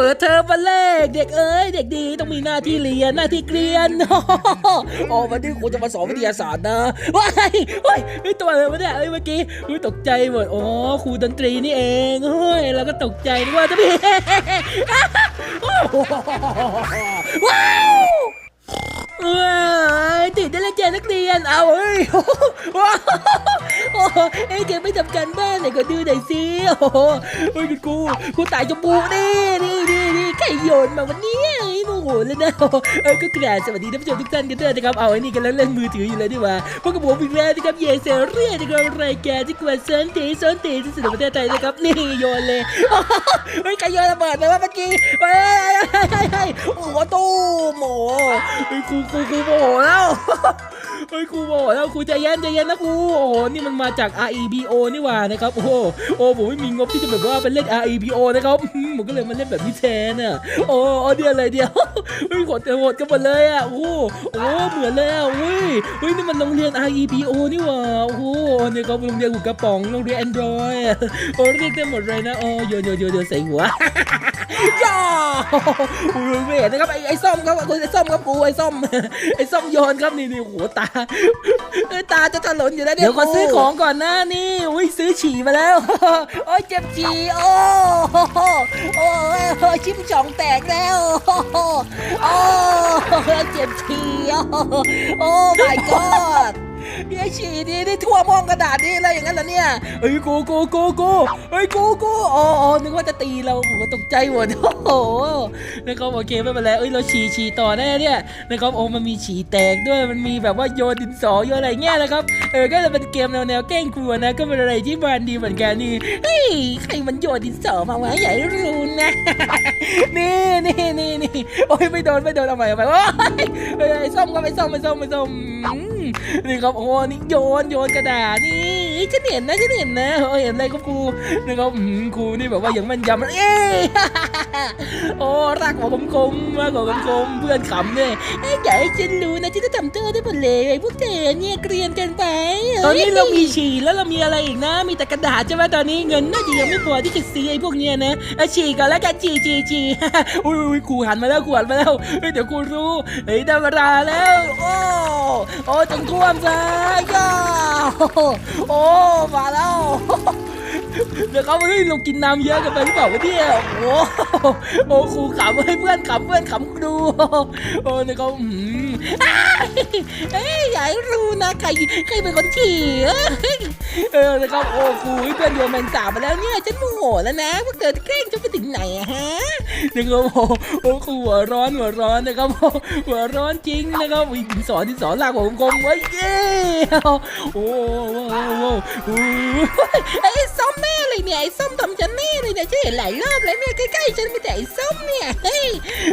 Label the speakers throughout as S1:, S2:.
S1: ปิดเทอมวันแรกเด็กเอ้ยเด็กดีต้องมีหน้าที่เรียนหน้าที่เกรียนโอ้วันนี้ครูจะมาสอนวิทยาศาสตร์นะว้ายเฮ้ยเฮ้ยตัวอะไรวะเนี่ยเฮ้เมื่อกี้เฮ้ยตกใจหมดอ๋อครูดนตรีนี่เองเฮ้ยเราก็ตกใจนึกว่าจะมีว้าวติดได้แล้วเจนักเรียนเอาเอ้ยว้าว โอ้เอ้ยแกไม่ทำการบ้านไหนก็ดูหน่อยสิโอ้โหเฮ้ยนี่กูกูตายจมูกนี่นี่นี่นี่ใครโยนมาวันนี้ โมโหเลยนะโอ้โหเอ้ยก็กราบสวัสดีท่านผู้ชมทุกท่านกันด้วยนะครับเอาไอ้นี่กันแล้วเล่นมือถืออยู่เลยดีกว่าพวกกับผมอีกแล้วนะครับเยเซเรียนะครับรายการที่กวนเซนตีเซนตีที่สุดประเทศไทยนะครับนี่โยนเลยโอ้โหเฮ้ยใครโยนระเบิดไปวะเมื่อกี้เฮ้ยโอ้โหตู้มโอ้โหเฮ้ยครูครูครูโมโหแล้วเฮ้ยครูบอกแล้วครูใจเย็นใจเย็นนะครูโอ้โหนี่มันมาจาก REBO นี่หว่านะครับโอ้โอ้ผมไม่มีงบที่จะแบบว่าไปเล่น REBO นะครับผมก็เลยมาเล่นแบบนี้แทนอะโอ้โอเดียวอะไรเดียวเฮ้ยโหดโหดกันหมดเลยอะโอ้โหโอ้เหมือนแล้วเฮ้ยเฮ้ยนี่มันโรงเรียน REBO นี่หว่าโอ้โหเนี่ยครับโรงเรียนหัวกระป๋องโรงเรียน Android อะโอ้เรียกได้หมดเลยนะโอ้โยนโยนโยนโยนใส่หัวย่าโอ้ยเวทนะครับไอ้ไอ้ส้มครับคุณไอ้ส้มครับกูไอ้ส้มไอ้ส้มโยนครับนี่นี่โอ้โหตาเอ้ยตาจะถลนอยู่แล้วเนี่ยเดี๋ยวขอซื้อของก่อนนะนี่อุ้ยซื้อฉี่มาแล้วโอ้ยเจ็บฉี่โอ้โหโอ้ยโอ้ยชิมจ่องแตกแล้วโอ้เจ็บฉี่โอ้ my god เนี่ยฉี่ดีนี่ทั่วห้องกระดาษนี่อะไรอย่างนั้นเหรอเนี่ยเฮ้ยกูกูกูกูเฮ้ยกูกูอ๋อนึกว่าจะตีเราโอ้ตกใจหมดโอ้โหนะครับโอเคไม่เป็นไรเอ้ยเราฉี่ฉี่ต่อได้เนี่ยนะครับโอ้มันมีฉี่แตกด้วยมันมีแบบว่าโยนดินสอโยนอะไรเงี้ยนะครับเออก็จะเป็นเกมแนวแนวแกล้งครัวนะ ก็เป็นอะไรที่มันดีเหมือนกันนี่เฮ้ยใครมันโยนดินสอมาวะใหญ่รู้นะนี่ โอ้ยไม่โดนไม่โดนเอาใหม่เอาใหม่โอ้ยไอ้ส้มก็ไม่ส้มไม่ส้มไม่ส้มนี่ครับโอ้นี่โยนโยนกระดาษนี่ ฉันเห็นนะฉันเห็นนะเอ้เห็นอะไรครับครูนะครับครูนี่แบบว่าอย่างมันยำเอ้โอ้รักหัวคมคมมากกว่าคมคมเพื่อนขำเนี่ยเอ้ยอย่าให้ฉันรู้นะฉันจะทำเธอได้หมดเลยไอ้พวกเธอเนี่ยเกรียนกินไป ตอนนี้เรามีฉี่แล้วเรามีอะไรอีกนะ มีแต่กระดาษใช่ไหมตอนนี้เงินน่าจะยังไม่พอที่จะซื้อไอ้พวกเนี้ยนะฉี่ก่อนแล้วกันฉี่ฉี่ฉี่อุ้ยครูหันมาแล้วครูหันมาแล้วเดี๋ยวครูรู้เฮ้ยด้เวลาแล้ว โอ้โอ้จงท่วมซะย่าโอ้มาแล้ว เดี๋ยวเขาเฮ้ยเรากินน้ำเยอะกันไปหรือเปล่าวะเนี่ยโอ้โหโอ้ครูขำให้เพื่อนขำเพื่อนขำครูโอ้เนี่ยเขาอืม เอ้ยอย่าให้รู้นะใครใครเป็นคนฉี่เอ้ยเออนะครับโอ้ครูให้เพื่อนโยนแมงสาบมาแล้วเนี่ยฉันโมโหแล้วนะพวกเธอจะแกล้งฉันไปถึงไหนอะฮะนะครับโอ้โอ้ครูหัวร้อนหัวร้อนนะครับโอ้หัวร้อนจริงนะครับอุ้ยดินสอดินสอนลากผมกลมไว้เย้โอ้โหโอ้โหโอ้โหไอ้ส้มแน่ เลยเนี่ยไอ้ส้มทำฉันแน่เลยเนี่ยฉันเห็นหลายรอบแล้วเนี่ยใกล้ๆฉันมีแต่ไอ้ส้มเนี่ยเฮ้ย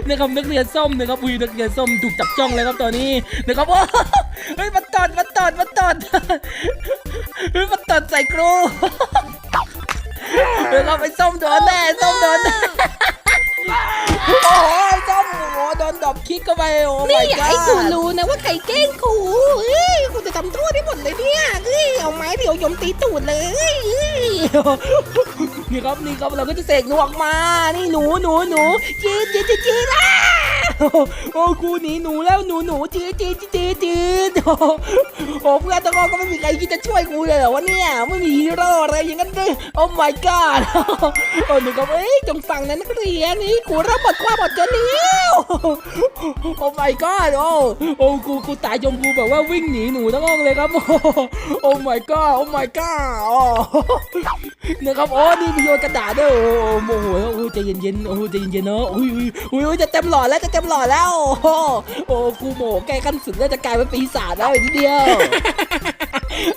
S1: นะครับนักเรียนส้มนะครับอุ้ยนักเรียนส้มถูกจับจ้องเลยครับตอนนี้นะครับโอ้เฮ้ยมาตอดมาตอดมาตอดเฮ้ยมาตอดใส่ครูนะครับไอ้ส้มโดนแน่ส้มโดนแน่โอ้ กเข้าไปโอ้
S2: นี่
S1: my
S2: อย่าให้
S1: god
S2: กูรู้นะว่าใครแกล้งกูเฮ้ยกูจะทำโทษได้หมดเลยเนี่ยเฮ้ยเอาไม้เดี๋ยวยมตีตูดเลยเฮ้ย
S1: นี่ครับนี่ครับเราก็จะเสกหนูออกมา นี่หนูหนูหนูจีดจีดจีดจีดอะ โอ้ครูหนีหนูแล้วหนูหนูจีดจีดจีดจีดโอ้โอ้เพื่อนตะกอก็ไม่มีใครคิดจะช่วยกูเลยเหรอวะเนี่ยไม่มีฮีโร่อะไรอย่างนั้นเลยโอ้ my god โอ้หนูก็เอ้ยจงฟังนะนักเรียนนี่กูรับบทความบทเจริวโอ้ my god โอ้โอ้กูกูตายจมกูแบบว่าวิ่งหนีหนูทั้งห้องเลยครับโอ้ my god โอ้ my god โอ้นะครับโอ้นี่มีโยนกระดาษด้วยโอ้โหโมโหโอ้ใจเย็นๆโอ้ใจเย็นๆเนาะอุ้ยอุ้ยอุ้ยจะเต็มหลอดแล้วจะเต็มหลอดแล้ว โอ้โหโอ้กูโมโหใกล้ขั้นสุดแล้วจะกลายเป็นปีศาจแล้วอีกนิดเดียว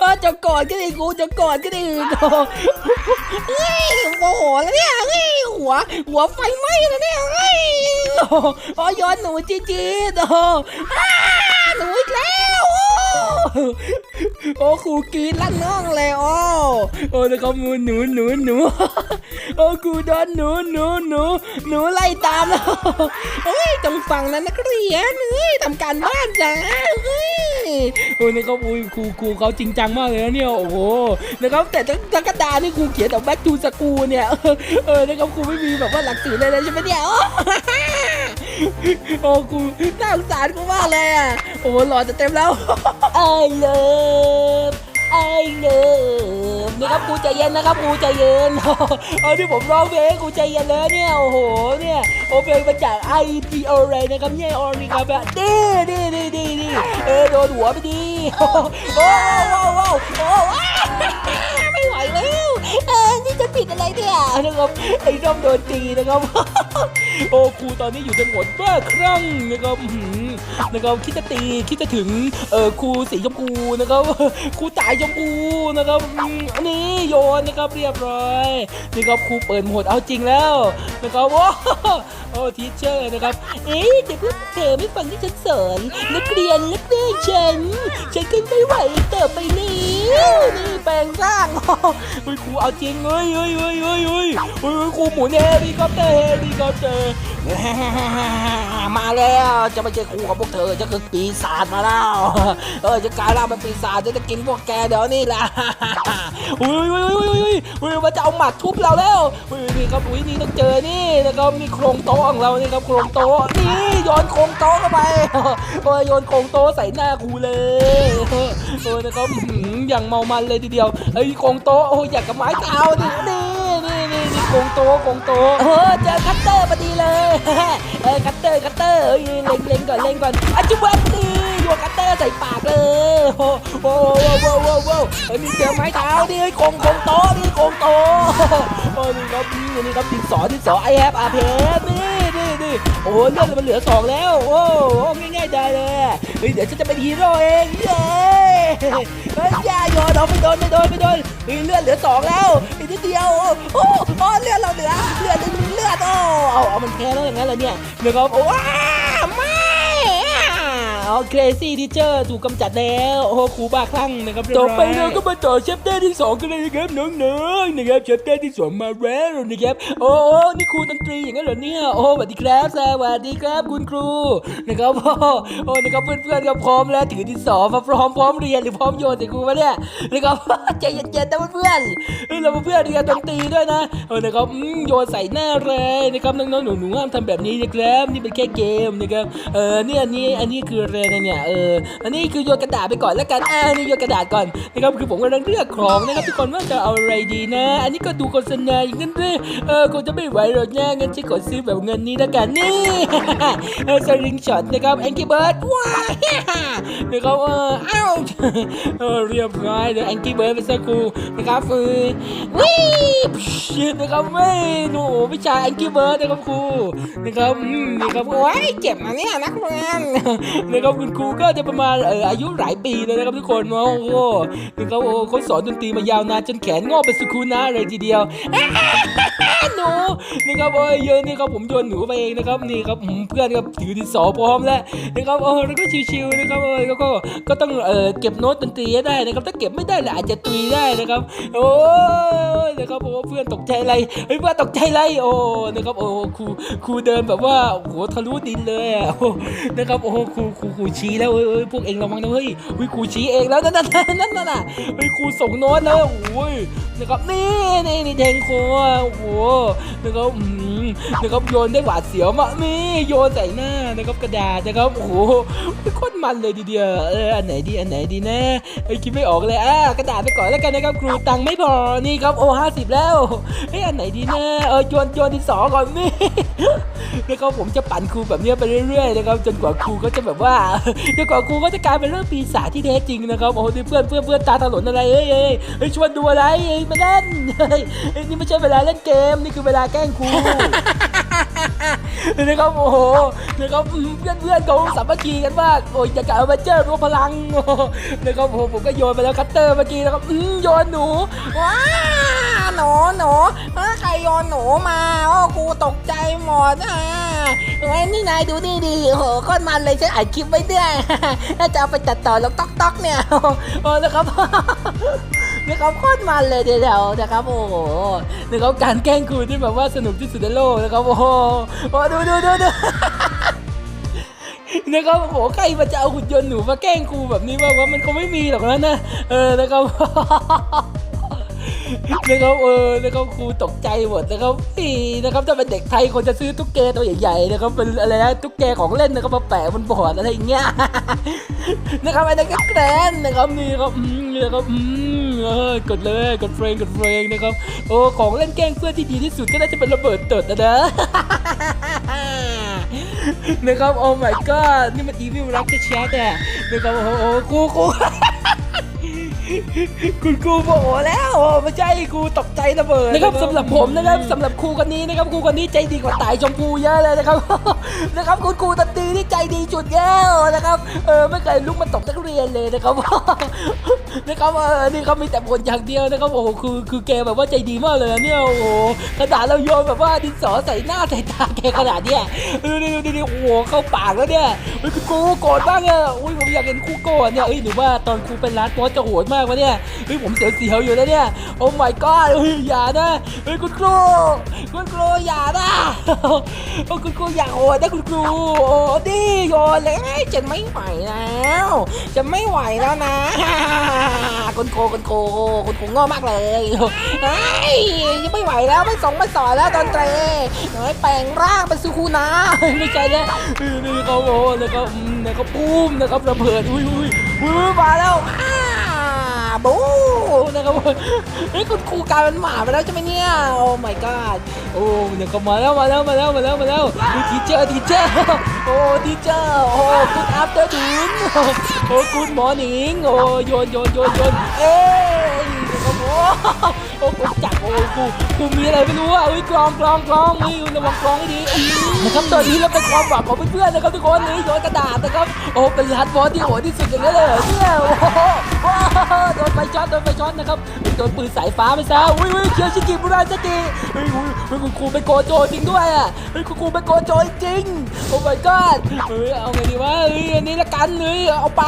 S1: เออจะกอดก็ได้กูจะกอดก็ได้โอ้โหเฮ้ยโมโหแล้วเนี่ยเฮ้ยหัว หัวไฟไหม้แล้วเนี่ยเฮ้ยโอ้โหโอ้ย้อนหนูจีจีดโอ้โหอ้าหนูอีกแล้ว โอ้โอ้ครูกรีดลั่นน้องเลยโอ้โอ้แล้วเขามูหนูหนูหนูโอ้กูโดนหนูหนูหนูหนูไล่ตามแล้วเฮ้ยต้องฟังนะนักเรียนเฮ้ยทำการบ้านจ้าเฮ้ยโอ้นะครับอุ้ยครูครูเขาจริงจังมากเลยนะเนี่ยโอ้โหนะครับแต่ทั้งกระดาษนี่ครูเขียนแต่ back to school เนี่ยเออนะครับครูไม่มีแบบว่าหลักสูตรเลยเลยใช่ไหมเนี่ย โอ้กูน่าสงสารครูมากเลยอะ โอ้โหล่อจะเต็มแล้ว I love I love นะครับครูใจเย็นนะครับครูใจเย็นเออที่ผมร้องเพลงครูใจเย็นแล้วเนี่ย โอ้โห เนี่ยโอเพลงมาจาก I P O เลยนะครับเนี่ยออริครับอะดีดีดีดีดีเออโดนหัวไปดีโอ้
S2: เนี่ย
S1: นะครับไอ้ร่มโดนตีนะครับ โอ้ครูตอนนี้อยู่ในโหมดบ้าคลั่งนะครับ นะครับคิดจะตีคิดจะถึงเออครูสีชมพูนะครับครูตายชมพูนะครับอืมนี่โยนนะครับเรียบร้อยนะครับครูเปิดโหมดเอาจริงแล้วนะครับโอ้โอ้ทีเชอร์นะครับเอ๊ะแต่เพื่อเธอไม่ฟังที่ฉันสอนนักเรียนนักเรียนฉันฉันขึ้นไม่ไหวอีกต่อไปแล้วนี่แปลงร่างเฮ้ยครูเอาจริงเฮ้ยเฮ้ยเฮ้ยเฮ้ยเฮ้ยเฮ้ยครูหมุนเฮลิคอปเตอร์เฮลิคอปเตอร์มาแล้วจะไม่ใช่ครูกับพวกเธอจะคือปีศาจมาแล้วเออจะกลายร่างเป็นปีศาจจะจะกินพวกแกเดี๋ยวนี้ละอุ้ยอุ้ยอุ้ยอุ้ยอุ้ยมันจะเอาหมัดทุบเราแล้วอุ้ยนี่ครับอุ้ยนี่ต้องเจอนี่นะครับมีโครงโต๊ะของเรานี่ครับโครงโต๊ะนี่โยนโครงโต๊ะเข้าไปเออโยนโครงโต๊ะใส่หน้าครูเลยเออนะครับอื้อหือย่างเมามันเลยทีเดียวไอ้ยโครงโต๊ะโอ้ยอยากกับไม้เท้านี่นี่ นี่นี่นี่โครงโต๊ะโครงโตเออเจอคัตเตอร์พอดีเลยเออคัตเตอร์คัตเตอร์เอ้ยเล็งเล็งก่อนเล็งก่อนอาจุบันดีโยคัตเตอร์ใส่ปากเลยโอ้โหโอ้โหโอ้โหโอ้โหเฮ้ยมีเจอไม้เท้าดิโคงโคงโต๊ะนี่โคงโตโอ้นี่ครับนี่นี่ครับดินสอดินสอไอแฮปอาเพสนี่นี่นี่โอ้เลือดมันเหลือสองแล้วโอ้ง่ายๆได้เลยเฮ้ยเดี๋ยวฉันจะเป็นฮีโร่เองเย้ เฮ้ยอย่าโยนเอาไปโดนไปโดนไปโดนเฮ้ยเลือดเหลือสองแล้วอีกนิดเดียวโอ้โอ้เลือดเราเหลือเลือดเลือดโอ้เอาเอามันแพ้แล้วอย่างนั้นเหรอเนี่ยเดี๋ยวครับโอ้าไม่เอาเครซี่ทีเชอร์ถูกกำจัดแล้ว โอ้โหครูบ้าคลั่งนะครับต่อไปเราก็มาต่อเชปเตอร์ที่สองกันเลยนะครับน้องๆนะครับเชปเตอร์ที่สองมาแล้วนะครับโอ้โหนี่ครูดนตรีอย่างนั้นเหรอเนี่ยโอ้สวัสดีครับสวัสดีครับคุณครูนะครับโอ้โหโอ้นะครับเพื่อนๆก็พร้อมแล้วถือดินสอมาพร้อมพร้อมเรียนหรือพร้อมโยนใส่ครูวะเนี่ยนะครับใจเย็นๆนะเพื่อนๆเฮ้ยเราเป็นเพื่อนเรียนดนตรีด้วยนะเออนะครับอืมโยนใส่หน้าเลยนะครับน้องๆหนูๆห้ามทำแบบนี้นะครับนี่เป็นแค่เกมนะครับเออเนี่ยอันนี้อันนี้คืออะไรนะเนี่ยเอออันนี้คือโยนกระดาษไปก่อนแล้วกันอ่านี่โยนกระดาษก่อนนะครับคือผมกำลังเลือกของนะครับทุกคนว่าจะเอาอะไรดีนะ อันนี้ก็ดูโฆษณาอย่างนั้นเลยเออคงจะไม่ไหวหรอกนะงั้นฉันขอซื้อแบบเงินนี้แล้วกันนี่เออสลิงช็อตนะครับแองกี้เบิร์ดว้าวนะครับเอออ้าวเออเรียบร้อยเดี๋ยวแองกี้เบิร์ดไปสักครู่นะครับเออวิ่งนะครับไม่หนูไม่ใช่แองกี้เบิร์ดนะครับครูนะครับอืมนะครับโอ้ยเจ็บนะเนี่ยนักเรียนนะครับคุณครูก็จะประมาณเอออายุหลายปีเลยนะครับทุกคนโอ้โหนะครับโอ้เขาสอนดนตรีมายาวนานจนแขนงอกเป็นสุคูนาเลยทีเดียวหนูนะครับโอ้ยเยอะนี่ครับผมโยนหนูไปเองนะครับนี่ครับเพื่อนครับถือดินสอพร้อมแล้วนะครับโอ้แล้วก็ชิวๆนะครับเออแล้วก็ก็ต้องเออเก็บโน้ตดนตรีได้นะครับ ถ้าเก็บไม่ได้ละอาจจะตุยได้นะครับ โอ้ยนะครับโอ้เพื่อนตกใจอะไรเฮ้ยเพื่อนตกใจอะไรโอ้นะครับโอ้ครูครูเดินแบบว่าโอ้โหทะลุดินเลยอะนะครับโอ้ครูครูรูชี้แล้วเอ้ยเอ้ยพวกเองระวังนะเฮ้ยเฮ้ยครูชี้เองแล้วนั่นนั่นนั่นนั่นน่ะเฮ้ยครูส่งโน้ตแล้วโอ้ยนะครับนี่นี่นี่แทงคอโอ้โหนะครับอืมนะครับโยนได้หวาดเสียวมากนี่โยนใส่หน้านะครับกระดาษนะครับโอ้โหโคตรมันเลยทีเดียวเอออันไหนดีอันไหนดีนะเอ้คิดไม่ออกเลยอะกระดาษไปก่อนแล้วกันนะครับครูตังค์ไม่พอนี่ครับโอ้ห้าสิบแล้วเฮ้ยอันไหนดีนะเออโยนโยนที่สองก่อนนี่ นะครับผมจะปั่นครูแบบเนี้ยไปเรื่อยๆนะครับจนกว่าครูก็จะแบบว่าจนกว่าครูก็จะกลายเป็นเรื่องปีศาจที่แท้จริงนะครับโอ้โหนี่เพื่อนเพื่อนเพื่อนตาถลนอะไรเอ้ยเอ้ยเฮ้ยชวนดูอะไรเอ้ยมาเล่นเฮ้ยเอ้ยนี่ไม่ใช่เวลาเล่นเกมนี่คือเวลาแกล้งครูนะครับโอ้โหนะครับอืมเพื่อนเพื่อนๆเขาสามัคคีกันมากโอ้ยจะกล่าวมาเจอรวมพลังโอ้โหนะครับโอ้โหผมก็โยนไปแล้วคัตเตอร์เมื่อกี้นะครับอืมโยนหนู
S2: ว้าห นหนูใครโยนหนูมาโอ้ครูตกใจหมดอะเฮ้ยนี่นายดูนี่ดิโหโคตรมันเลยฉันอัดคลิปไว้ด้วยถ้าจะเอาไปตัดต่อแล้วต๊อกต๊อกเนี่ย
S1: โอ้นะครับนะครับโคตรมันเลยเดี๋ยวๆนะครับโอ้โหนะครับการแกล้งครูที่แบบว่าสนุกที่สุดในโลกนะครับโอ้โหโอ้ดูดูดูดูนะครับโอ้โหใครมันจะเอาหุ่นยนต์หนูมาแกล้งครูแบบนี้บ้ามันคงไม่มีหรอกนะนะเออนะครับ นะครับเออนะครับครูตกใจหมดนะครับอีนะครับถ้าเป็นเด็กไทยคนจะซื้อตุ๊กแกตัวใหญ่ๆนะครับเป็นอะไรนะตุ๊กแกของเล่นนะครับมาแปะบนบอร์ดอะไรอย่างเงี้ยนะครับอันนี้ก็แกรนนะครับนี่ครับอืมนี่นะครับอืมเออกดเลยกดเฟรมกดเฟรมนะครับโอ้ของเล่นแกล้งเพื่อนที่ดีที่สุดก็น่าจะเป็นระเบิดเติดนะนะนะครับโอ้ my god นี่มันอีวิลรักจะแชทอะนะครับโอ้โหครูครู คุณครูโมโหแล้วไม่ใช่ครูตกใจระเบิดนะครับสำหรับผมนะครับสำหรับครูคนนี้นะครับครูคนนี้ใจดีกว่าตายชมพูเยอะเลยนะครับ นะครับคุณครูตันตีที่ใจดีจุดแล้วนะครับ เออไม่เคยลุกมาตบนักเรียนเลยนะครับนะครับเออนี่เขามีแต่บนอย่างเดียวนะครับโอ้โหคือคือแกแบบว่าใจดีมากเลยอะเนี่ยโอ้โหกระดาษเราโยนแบบว่าดินสอใส่หน้าใส่ตาแกขนาดเนี้ยเออนี่นี่นี่โอ้โหเข้าปากแล้วเนี่ยเฮ้ยคุณครูโกรธบ้างอะอุ้ยผมอยากเห็นครูโกรธเนี่ยเอ้ยหรือว่าตอนครูเป็นร้านโป๊จะโหดมากวะเนี่ยเฮ้ยผมเสียวๆอยู่แล้วเนี่ยโอ้ my god เฮ้ยอย่านะเฮ้ยคุณครูคุณครูอย่านะโอ้คุณครูอย่าโหดนะคุณครูโอ้ดิโยนเลยจะไม่ไหวแล้วจะไม่ไหวแล้วนะคุณคคุณคคุณครูโง่มากเลยเฮ้ยังไม่ไหวแล้วไม่ส่งไม่สอนแล้วดนตรีเฮ้ยแปลงร่างเป็นซูคูนะไม่ใช่แล้วนี่เขาโอ้แล้วก็แล้วก็ปุ้มนะครับระเบิดอุ้ยอุ้ยอุ้ยมาแล้ว บูนะครับเฮ้ยคุณครูกลายเป็นหมาไปแล้วใช่ไหมเนี่ย โอ้ my god โอ้เนี่ยก็มาแล้วมาแล้วมาแล้วมาแล้วมาแล้วทีเจอร์ทีเจอร์โอ้ทีเจอร์โอ้คุณอัพเดอร์ดูนโอ้คุณหมอหนิงโอ้โยนโยนโยนโยนเอ้ยนะครับ โอ้โอ้กูจับโอ้กูกูมีอะไรไม่รู้อะอุ้ยกลองกลองกลองอุ้ยระวังกลองให้ดีนะครับตอนนี้เราเป็นความหวังของเพื่อนๆนะครับทุกคนนี่โยนกระดาษนะครับโอ้เป็นรัดบอสที่โหดที่สุดอย่างนี้เลยเนี่ยโอ้โหโดนไฟช็อตโดนไฟช็อตนะครับโดนปืนสายฟ้าไปซะอุ้ยอุ้ยเคียวชิกิบุราสกิเฮ้ยอุ้ยเฮ้ยคุณครูเป็นโกโจจริงด้วยอะเฮ้ยคุณครูเป็นโกโจจริงโอ้ my god เฮ้ยเอาไงดีวะเฮ้ยอันนี้ละกันเฮ้ยเอาไป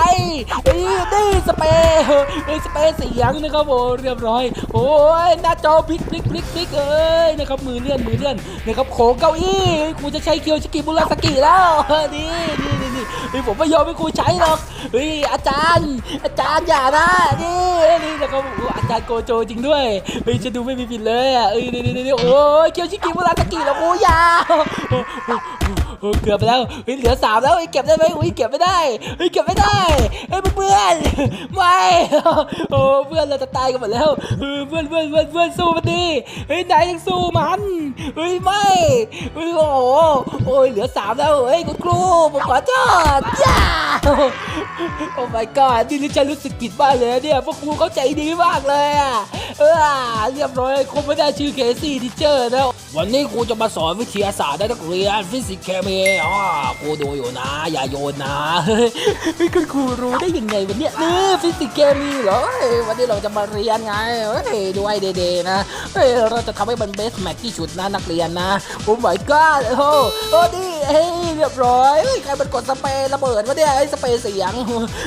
S1: เฮ้ยนี่สเปรย์เฮ้ยสเปรย์เสียงนะครับโอ้เรียบร้อยโอ้ยหน้าจอพลิกพลิกพลิกพลิกเอ้ยนะครับมือเลื่อนมือเลื่อนนะครับโขงเก้าอี้เฮ้ยครูจะใช้เคียวชิกิบุราสกิแล้วนี่นี่นี่นี่เฮ้ยผมไม่ยอมให้ครูใช้หรอกเฮ้ยอาจารย์ อาจารย์อย่านะนี่นี่นะครับอาจารย์โกโจจริงด้วยเฮ้ยจะดูไม่มีผิดเลยอะเอ้ยนี่นี่นี่โอ้ยเคียวชิกิบุราสกิแล้วครูอยา โอ้เกือบไปแล้วเฮ้ยเหลือสามแล้วเฮ้ยเก็บได้ไหมอุ้ยเก็บไม่ได้เฮ้ยเก็บไม่ได้เฮ้ยเพื่อนไม่โอ้เพื่อนเราจะตายกันหมดแล้วเพื่อนเพื่อนเพื่อนเพื่อนสู้มันดิเฮ้ยนายยังสู้มันเฮ้ยไม่เฮ้ยโอ้โอ้ยเหลือสามแล้วเฮ้ยคุณครูผมขอโทษย่าโอ้ my god นี่ฉันรู้สึกผิดมากเลยเนี่ยพวกครูเขาใจดีมากเลยอะ เรียบร้อยคงไม่ได้ชื่อเคซี่ทีเจอร์แล้ววันนี้ครูจะมาสอนวิทยาศาสตร์ให้นักเรียนฟิสิกส์เคมีอ๋อครูดูอยู่นะ อย่าโยนนะเฮ้ยคุณครูรู้ได้ยังไงวันเนี้ยนี่ฟิสิกส์เคมีเหรอวันนี้เราจะมาเรียนไงเฮ้ยดูไอเดย์นะเฮ้ยเราจะทำให้มันเบสแมทที่สุดนะนักเรียนนะโอ้ my god โอ้โหโอ้ดิเฮ้ยเรียบร้อยใครเป็นกดสเปรย์ระเบิดวะเนี่ยไอ้สเปรย์เสียง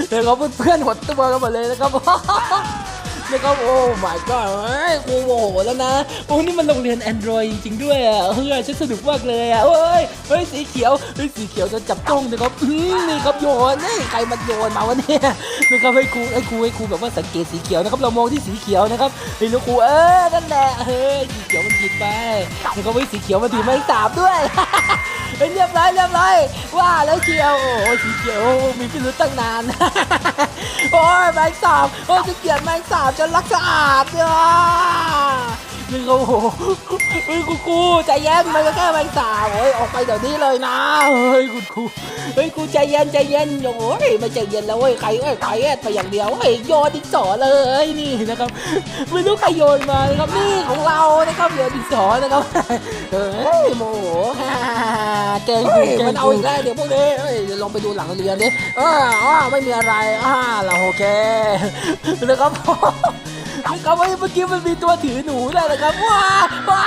S1: เดี๋ยวเขาเพื่อนๆหดตัวกันหมดเลยนะครับ นะครับโอ้ my god ครูโมโหแล้วนะ โอ้นี่มันโรงเรียน Android จริงๆด้วยอะเฮ้ยฉันสนุกมากเลยอะเฮ้ยเฮ้ยสีเขียวเฮ้ยสีเขียวจะจับจ้องนะครับอืมนี่ครับโยนเฮ้ยใครมันโยนมาวะเนี่ยนะครับให้ครูให้ครูให้ครูแบบว่าสังเกตสีเขียวนะครับเรามองที่สีเขียวนะครับเฮ้ยแล้วครูเออนั่นแหละเฮ้ยสีเขียวมันผิดไปนะครับเฮ้ยสีเขียวมันถือไม้สาบด้วย เรียบร้อยเรียบร้อยว่าแล้วเชียว โอ้สีเขียวมีพิรุษตั้งนาน โอ้ยแมงสาบโอ้ยจะเกลียดแมงสาบจนรักสะอาดเนี่ย นี่เขาโอ้โหเฮ้ยครูใจเย็นมันก็แค่แมงสาบโอ้ยออกไปเดี๋ยวนี้เลยนะเฮ้ยคุณครูเฮ้ยครูใจเย็นใจเย็นโอ้ยไม่ใจเย็นแล้วเว้ยใครเอ้ยใครเอ้ยไปอย่างเดียวเฮ้ยโยนดินสอเลยนี่นะครับไม่รู้ใครโยนมานะครับนี่ของเรานะครับโยนดินสอนะครับเฮ้ยโมโหแกล้งครูแกล้ง
S2: มันเอาอีกแล้วเดี๋ยวพวกนี้เอ้ยลองไปดูหลังเรียนดิอออ๋อไม่มีอะไรอ่าเราโอเค
S1: นะครับ นะครับเฮ้เมื่อกี้มันมีตัวถือหนูด้วยนะครับว้าว้า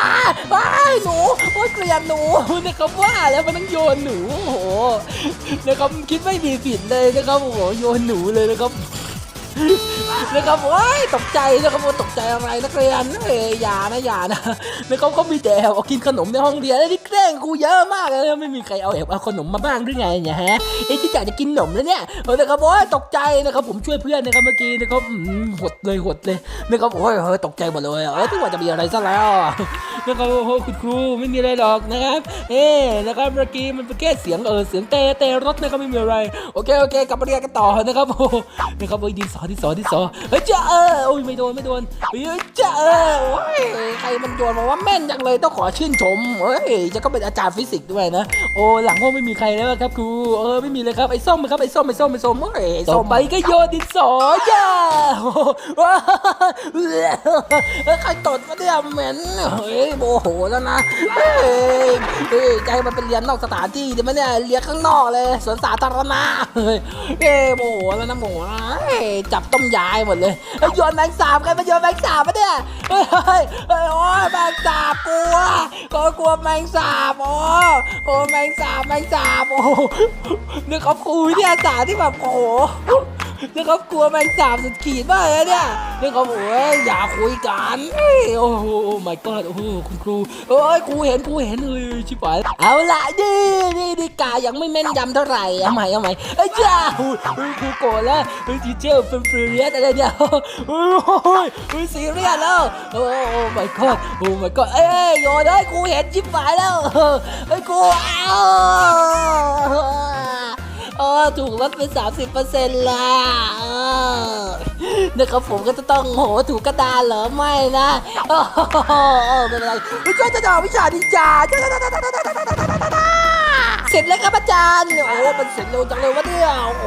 S1: ว้าหนูโอ้ยเกลียดหนูนะครับว่าแล้วมันต้องโยนหนูโอ้โหนะครับคิดไม่มีผิดเลยนะครับโอ้โหโยนหนูเลยนะครับ
S2: นะครับโอ้ยตกใจนะครับว่าตกใจอะไรนักเรียนเอ้ยอย่านะอย่านะนะครับเขามีแต่แอบเอากินขนมในห้องเรียนแล้วที่แกล้งกูเยอะมากเลยไม่มีใครเอาแอบเอาขนมมาบ้างหรือไงเนี่ยฮะไอ้ที่อยากจะกินขนมแล้วเนี่ยนะครับโอ้ยตกใจนะครับผมช่วยเพื่อนนะครับเมื่อกี้นะครับหดเลยหดเลยนะครับโอ้ยเฮ้ยตกใจหมดเลยเออที่ว่าจะมีอะไรซะแล้วนะครับโอ้โหคุณครูไม่มีอะไรหรอกนะครับเอ๊นะครับเมื่อกี้มันเป็นแค่เสียงเออเสียงเตะเตะรถนะครับไม่มีอะไรโอเคโอเคกลับมาเรียนกันต่อนะครับโอ้นะครับโอ้ยดินสอดินสอดินสอเฮ้ยเจ้าเออโอ้ยไม่โดนไม่โดนเฮ้ยเจ้าเออโอ้ยใครมันโยนมาว่าแม่นจังเลยต้องขอชื่นชมเฮ้ยจะก็เป็นอาจารย์ฟิสิกส์ด้วยนะโอ้หลังห้องไม่มีใครแล้วครับครูเออไม่มีเลยครับไอ้ส้มครับไอ้ส้มไอ้ส้มไอ้ส้มเฮ้ยต่อไปก็โยนดินสอจ้าโอ้โหว้าวเฮ้ยใครตดมาเนี่ยเหม็นเฮ้ยโมโหแล้วนะเฮ้ย เฮ้ยจะให้มันไปเรียนนอกสถานที่ดีไหมเนี่ยเรียนข้างนอกเลยสวนสาธารณะเฮ้ยเฮ้โมโหแล้วนะโมโหจับต้มยายหมดเลยเฮ้ยโยนแมงสาบใครมาโยนแมงสาบมาเนี่ยเฮ้ยเฮ้ยโอ้ยแมงสาบกลัวก็กลัวแมงสาบโอ้โอ้แมงสาบแมงสาบโอ้นึกเขาครูวิทยาศาสตร์ที่แบบโอ้ โหนี่เขากลัวแมงสาบสุดขีดมากเลยเนี่ยนี่เขาบอกว่าอย่าคุยกันเอ้ยโอ้โห my god โอ้โหคุณครูเอ้ยครูเห็นครูเห็นเลยชิบหายเอาละนี่นี่นี่กายังไม่แม่นยำเท่าไหร่เอาใหม่เอาใหม่เอ้ยจ้าครูโกรธแล้วเฮ้ยทีเจอร์เป็นฟรีเรียสอะไรเนี่ยโอ้ยเฮ้ยซีเรียสแล้วโอ้โอ้ my god โอ้ my god เอ้ยโยนเลยครูเห็นชิบหายแล้วเฮ้ยครูอ้าว เออถูกลดไปสามสิบเป็นต์ละเออนะครับผมก็จะต้องโหถูกกระดานเหรอไม่นะโอ้โหไม่เป็นไรช่วยจะดอกวิชาดินจา เสร็จแล้วครับอาจารย์โอ้มันเสร็จเร็วจังเลยวะเนี่ยโอ้โห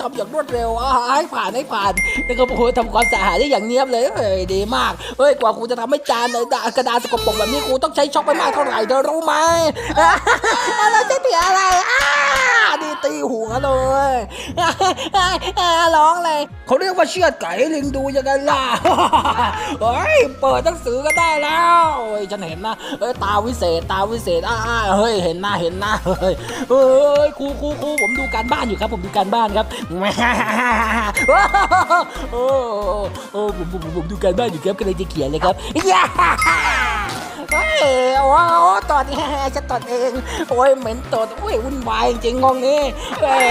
S2: ทำอย่างรวดเร็วอะให้ผ่านให้ผ่านนะครับโอ้โหทำความสะอาดได้อย่างเนียบเลยเฮ้ยดีมากเฮ้ยกว่าครูจะทำให้จานเลยกระดาษสกปรกแบบนี้ครูต้องใช้ช็อกไปมากเท่าไหร่เธอรู้ไหมแล้วจะเสียอะไรดีตีหัวเลยร้องเลยเขาเรียกว่าเชือดไก่ลิงดูยังไงล่ะเฮ้ยเปิดหนังสือก็ได้แล้วเฮ้ยฉันเห็นนะเฮ้ยตาวิเศษตาวิเศษอ่าเฮ้ยเห็นหน้าเห็นหน้าเฮ้ยเฮ้ยครูครูครูผมดูการบ้านอยู่ครับ ผมดูการบ้านครับโอ้โอ้ผมผมผมผมดูการบ้านอยู่ครับก็เลยจะเขียนเลยครับเฮ้ยโอ้โหตอดจะตอดเอง โอ้ยเหม็นตอดโอ้ยวุ่นวายจริงห้องนี้เฮ้ย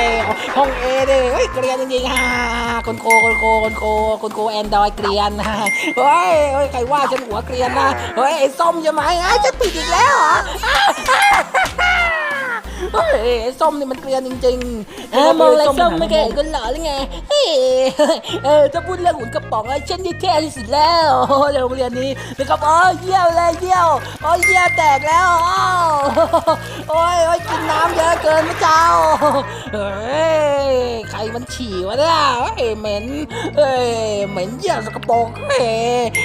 S2: ห้องเอเดิเฮ้ยเกรียนจริงๆฮ่าคนโกคนโกคนโกคนโกแอนดรอยเกรียนฮ่าเฮ้ยเฮ้ยใครว่าฉันหัวเกรียนนะเฮ้ยไอ้ส้มใช่ไหมไอ้จะติดอีกแล้วเหรอ ส้มนี่มันเกรียนจริงๆ
S1: เออมองอะไรส้มไม่
S2: น
S1: แก่
S2: ก็หล่อหรือไงเฮ้ยเออถ้าพูดเรื่องหุ่นกระป๋องไอ้ฉันที่แท้ที่สุดแล้วในโรงเรียนนี้นะครับอ๋อเยี่ยวเลยเยี่ยวอ๋อเยี่ยวแตกแล้วอ้าวโอ้ยโอ้ยกินน้ำเยอะเกินพระเจ้าเฮ้ยใครมันฉี่วะเนี่ยเฮ้ยเหม็นเฮ้ยเหม็นเยี่ยวสกปรกเฮ้ย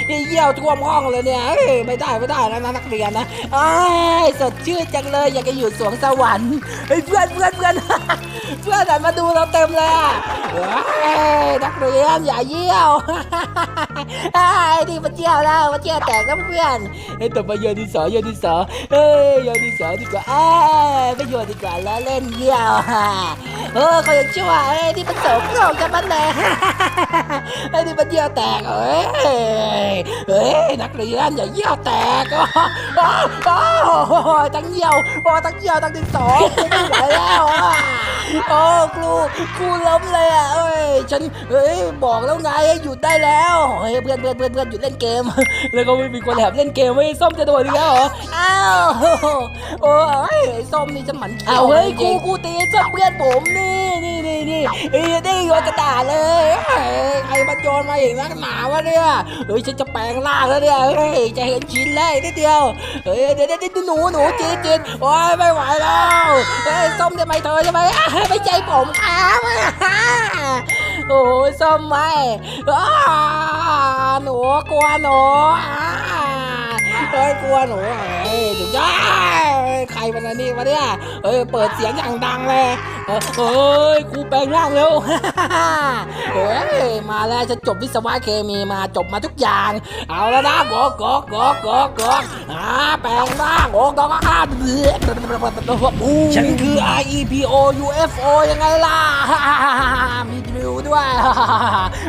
S2: นี่เยี่ยวท่วมห้องเลยเนี่ยเฮ้ยไม่ได้ไม่ได้นะนักเรียนนะไอ้ายสดชื่นจังเลยอยากจะอยู่สวงสวรรค์เฮ้ยเพื่อนเพื่อนเพื่อนเพื่อนหันมาดูเราเต็มเลยอะเฮ้ยนักเรียนอย่าเยี่ยวไอ้ยนี่มันเยี่ยวแล้วมันเยี่ยวแตกแล้วเพื่อนเฮ้ยต่อไปโยนดินสอโยนดินสอเฮ้ยโยนดินสอดีกว่าเอ้ยไม่โยนดีกว่าแล้วเล่นเยี่ยวเออเขายังชั่วเอ้ยนี่มันโสโครกจะมันเลย ไอ้นี่มันเยี่ยวแตกเอ้ยเฮ้ยนักเรียนอย่าเยี่ยวแตกอ้าวอ้าวอ้าวทั้งเยี่ยวโอ้ทั้งเยี่ยวทั้งดินสอไม่ไหวแล้วอะโอ้ครูครูล้มเลยอะเอ้ยฉันเฮ้ยบอกแล้วไงให้หยุดได้แล้วเฮ้ยเพื่อนเพื่อนเพื่อนเพื่อนหยุดเล่นเกม แล้วก็ไม่มีคนแอบเล่นเกมไว้ยส้มจะโดนอีกแล้วเหรออ้าวโอ้ยไอ้ส้มนี่จะหมันขี้
S1: เอาเฮ้ย
S2: จริง
S1: กูกูตีส้มเพื่อนผมนี่
S2: นี่นี่นี่เอ้ยนี่โยนกระดาษเลยเฮ้ยใครมาโยนมาอีกนักหนาวะเนี่ยเฮ้ยฉันจะแปลงร่างแล้วเนี่ยเฮ้ยจะเห็นชิ้นแล้วอีกนิดเดียวเฮ้ยเดี๋ยวเดี๋ยวเดี๋ยวหนูหนูจีนจีนโอ้ยไม่ไหวแล้วเฮ้ยส้มจะไม่เธอใช่ไหมอะไม่ใจผมครับโอ้ยส้มไม่หนูกลัวหนูเฮ้ยกลัวหนูเฮ้ยถึงจะ ใครมันนี่วะเนี่ยเฮ้ยเปิดเสียงอย่างดังเลยเอ้ยเฮ้ยครูแปลงร่างเร็วเฮ้ยมาแล้วจะจบวิศวะเคมีมาจบมาทุกอย่าง เอาแล้วนะกอกกอกกอกกอกกอกอ่าแปลงร่างโอ้กอกอ่าฉันคือ R E P O U F O ยังไงล่ะมี เรือ
S1: ดูด้วย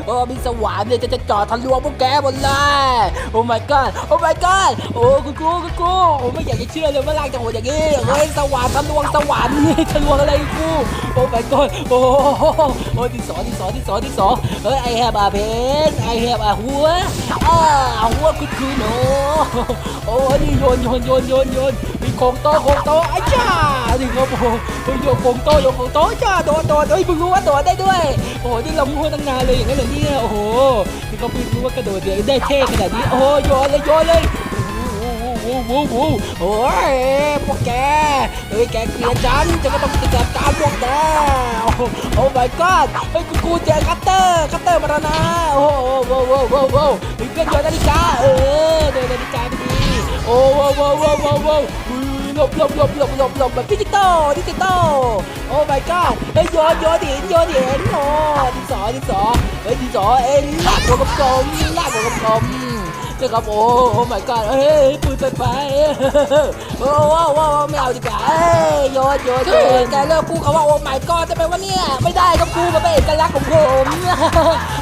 S1: โอ้มีสว่านเนี่ยจะจะจอดทะลวงพวกแกหมดเลย โอ้ my god โอ้ my god โอ้คุณครูคุณครูโอ้ไม่อยากจะเชื่อเลยว่าร่างจะโหดอย่างนี้เฮ้ยสว่านทะลวงสว่านนี่ทะลวงอะไรคุณครูโอ้ my god โอ้โอ้ที่สอที่สอที่สอที่สอเฮ้ย I have a pen I have a หัวอ่าหัวคุณครูโนโอ้นี่โยนโยนโยนโยนโยน มีโคงโตโคงโตไอ้จ้านี่ครับโอ้โหโยนโคงโตโยนโคงโตจ้าโดนโดนเฮ้ยเพิ่งรู้ว่าโดดได้ด้วยโอ้โหนี่เรามั่วตั้งนานเลยอย่างนั้นเหรอเนี่ยโอ้โหนี่ก็เพิ่งรู้ว่ากระโดดเดี๋ยวได้เท่ขนาดนี้โอ้โหโยนเลยโยนเลยโอ้โหโอ้โหโอ้ยพวกแกเฮ้ยแกเกลียดฉันจะก็ต้องจัดการพวกแกโอ้โหโอ้ my god เฮ้ยกูกูเจอคัตเตอร์คัตเตอร์มาแล้วนะโอ้โหโอ้โหโอ้โหโอ้โหเฮ้ยเพื่อนโยนนาฬิกาเออโยนนาฬิกาไปดี โอ้โหโอ้โหโอ้โหโอ้โหหลบหลบหลบหลบหลบหลบแบบดิจิตอลดิจิตอลโอ้ my god เฮ้ยโยนโยนหินโยนหินโอ้ดินสอดินสอเฮ้ยดินสอเอ็นลากหัวกลมลากหัวกลมนะครับโอ้โอ้ my god เฮ้ยปืนไฟฟ้าโอ้โอ้โอ้ไม่เอาดีกว่าเอ้ยโยนโยนโยนแกเลิกพูดคำว่าโอ้ my god จะไปว่าเนี่ยไม่ได้ครับกูมันเป็นเอกลักษณ์ของผม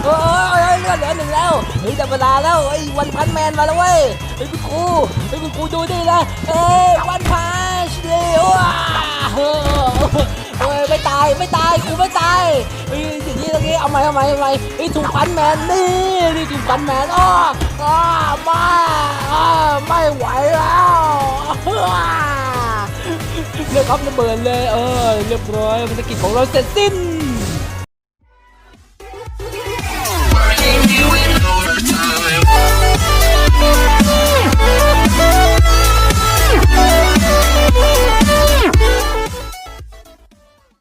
S1: โอ้ เฮ้ยแต่เวลาแล้วไอ้วันพันแมนมาแล้วเว้ยเฮ้คุณครูเฮ้คุณครูดูดินะเอ้ยวันพันเร็วอะเฮ้ยไม่ตายไม่ตายครูไม่ตายเฮ้ยอย่างนี้อย่างนี้เอาไหมเอาไหมเอาไหมเฮ้ถูกพันแมนนี่นี่ถูกพันแมนอ้ออ้าไม่อ้าไม่ไหวแล้วเรียกครับระเบิดเลยเออเรียบร้อยภารกิจของเราเสร็จสิ้น